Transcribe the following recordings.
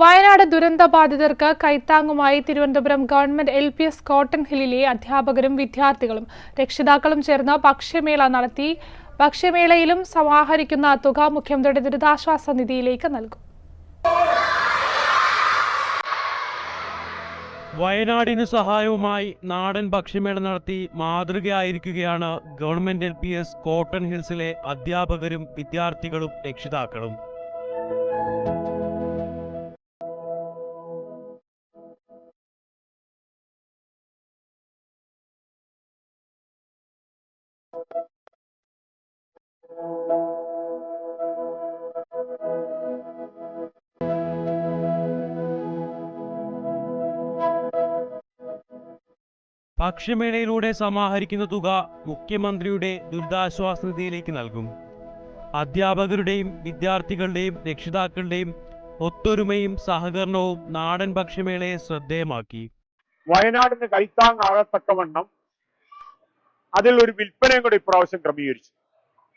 വയനാട് ദുരന്ത ബാധിതർക്ക് കൈത്താങ്ങുമായി Thiruvananthapuram government L P S cotton ഹില്ലിലെ അധ്യാപകരും വിദ്യാർത്ഥികളും രക്ഷിതാക്കളും ചേർന്ന് ഭക്ഷ്യമേള നടത്തി. ഭക്ഷ്യമേളയിലും സമാഹരിക്കുന്ന തുക മുഖ്യമന്ത്രിയുടെ ദുരിതാശ്വാസ നിധിയിലേക്ക് നൽകും. വയനാടിന് സഹായവുമായി നാടൻ ഭക്ഷ്യമേള നടത്തി മാതൃകയായിരിക്കുകയാണ് government L P S cotton ഹിൽസിലെ അധ്യാപകരും വിദ്യാർത്ഥികളും രക്ഷിതാക്കളും. ഭക്ഷ്യമേളയിലൂടെ സമാഹരിക്കുന്ന തുക മുഖ്യമന്ത്രിയുടെ ദുരിതാശ്വാസ നിധിയിലേക്ക് നൽകും. അധ്യാപകരുടെയും വിദ്യാർത്ഥികളുടെയും രക്ഷിതാക്കളുടെയും ഒത്തൊരുമയും സഹകരണവും നാടൻ ഭക്ഷ്യമേളയെ ശ്രദ്ധേയമാക്കി. വയനാടിന് കൈത്താങ്ങാകത്തക്കവണ്ണം അതിൽ ഒരു വിൽപ്പനയും കൂടി ഇപ്രാവശ്യം ക്രമീകരിച്ചു.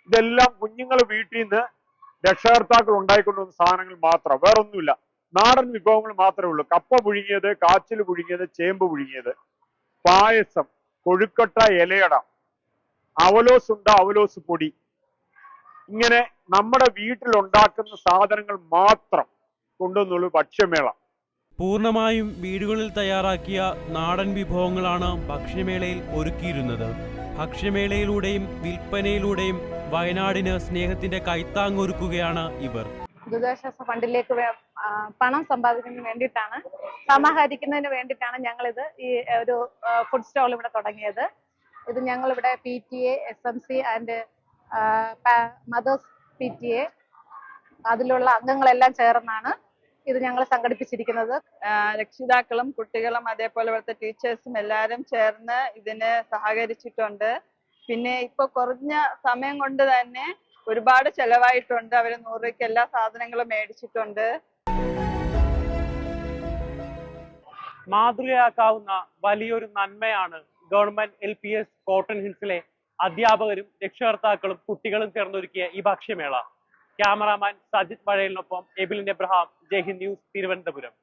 ഇതെല്ലാം കുഞ്ഞുങ്ങൾ വീട്ടിൽ നിന്ന് രക്ഷകർത്താക്കൾ ഉണ്ടായിക്കൊണ്ടുവന്ന സാധനങ്ങൾ മാത്രം വേറൊന്നുമില്ല. നാടൻ വിഭവങ്ങൾ മാത്രമേ ഉള്ളൂ. കപ്പ പുഴുങ്ങിയത് കാച്ചിൽ പുഴുങ്ങിയത് ചേമ്പ് പുഴുങ്ങിയത്. പായസം കൊഴുക്കട്ട ഇലയട അവലോസ് ഉണ്ട അവലോസ് പൊടി. ഇങ്ങനെ നമ്മുടെ വീട്ടിൽ ഉണ്ടാക്കുന്ന സാധനങ്ങൾ മാത്രം കൊണ്ടുവന്നുള്ളൂ ഭക്ഷ്യമേള. പൂർണമായും വീടുകളിൽ തയ്യാറാക്കിയ നാടൻ വിഭവങ്ങളാണ് ഭക്ഷ്യമേളയിൽ ഒരുക്കിയിരുന്നത്. ഭക്ഷ്യമേളയിലൂടെയും വിൽപ്പനയിലൂടെയും വയനാടിന് സ്നേഹത്തിന്റെ കൈത്താങ്ങൊരുക്കുകയാണ് ഇവർ. ദുരിതാശ്വാസ ഫണ്ടിലേക്ക് പണം സമ്പാദിക്കുന്നതിന് വേണ്ടിയിട്ടാണ് സമാഹരിക്കുന്നതിന് വേണ്ടിയിട്ടാണ് ഞങ്ങളിത് ഈ ഒരു ഫുഡ് സ്റ്റോൾ ഇവിടെ തുടങ്ങിയത്. ഇത് ഞങ്ങളിവിടെ P T A S M C and mothers P T A അതിലുള്ള അംഗങ്ങളെല്ലാം ചേർന്നാണ് ഇത് ഞങ്ങൾ സംഘടിപ്പിച്ചിരിക്കുന്നത്. രക്ഷിതാക്കളും കുട്ടികളും അതേപോലെ ഇവിടുത്തെ ടീച്ചേഴ്സും എല്ലാവരും ചേർന്ന് ഇതിന് സഹകരിച്ചിട്ടുണ്ട്. പിന്നെ ഇപ്പൊ കുറഞ്ഞ സമയം കൊണ്ട് തന്നെ ഒരുപാട് ചെലവായിട്ടുണ്ട്. അവർ നൂറ് രൂപയ്ക്ക് എല്ലാ സാധനങ്ങളും മേടിച്ചിട്ടുണ്ട്. മാതൃകയാക്കാവുന്ന വലിയൊരു നന്മയാണ് government L P S cotton ഹിൽസിലെ അധ്യാപകരും രക്ഷകർത്താക്കളും കുട്ടികളും ചേർന്നൊരുക്കിയ ഈ ഭക്ഷ്യമേള. ക്യാമറാമാൻ സജിത് മഴയിലിനൊപ്പം എബിലിൻ എബ്രഹാം ജയ്ഹിന്ദ് ന്യൂസ് തിരുവനന്തപുരം.